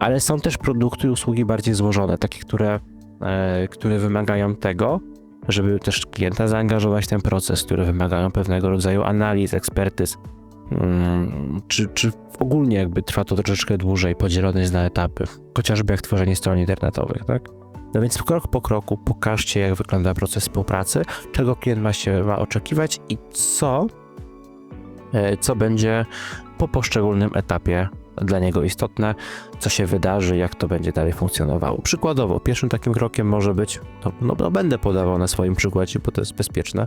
Ale są też produkty i usługi bardziej złożone, takie, które, e, które wymagają tego, żeby też klienta zaangażować w ten proces, które wymagają pewnego rodzaju analiz, ekspertyz, mm, czy, czy ogólnie jakby trwa to troszeczkę dłużej, podzielone jest na etapy, chociażby jak tworzenie stron internetowych, tak? No więc krok po kroku pokażcie, jak wygląda proces współpracy, czego klient ma się ma oczekiwać i co, e, co będzie po poszczególnym etapie dla niego istotne, co się wydarzy, jak to będzie dalej funkcjonowało. Przykładowo, pierwszym takim krokiem może być, to, no, no będę podawał na swoim przykładzie, bo to jest bezpieczne.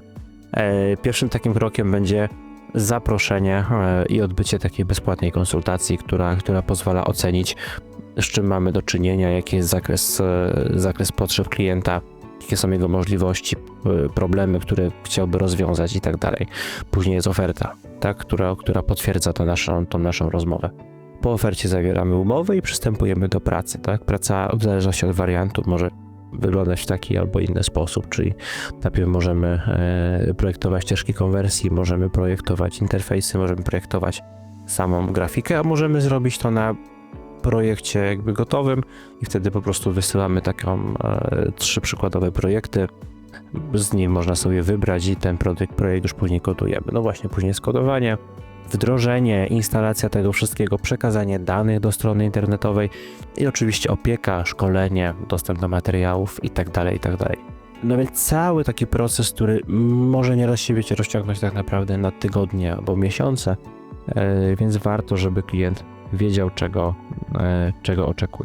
E, pierwszym takim krokiem będzie zaproszenie e, i odbycie takiej bezpłatnej konsultacji, która, która pozwala ocenić, z czym mamy do czynienia, jaki jest zakres, e, zakres potrzeb klienta, jakie są jego możliwości, e, problemy, które chciałby rozwiązać i tak dalej. Później jest oferta, tak, która, która potwierdza to naszą, tą naszą rozmowę. Po ofercie zawieramy umowę i przystępujemy do pracy. Tak? Praca w zależności od wariantu może wyglądać w taki albo inny sposób, czyli najpierw możemy e, projektować ścieżki konwersji, możemy projektować interfejsy, możemy projektować samą grafikę, a możemy zrobić to na projekcie jakby gotowym i wtedy po prostu wysyłamy taką e, trzy przykładowe projekty. Z nich można sobie wybrać i ten projekt, projekt już później kodujemy. No właśnie, później skodowanie, wdrożenie, instalacja tego wszystkiego, przekazanie danych do strony internetowej i oczywiście opieka, szkolenie, dostęp do materiałów itd. itd. No więc cały taki proces, który może nieraz się wiecie rozciągnąć tak naprawdę na tygodnie albo miesiące, e, więc warto, żeby klient wiedział czego, e, czego oczekuje.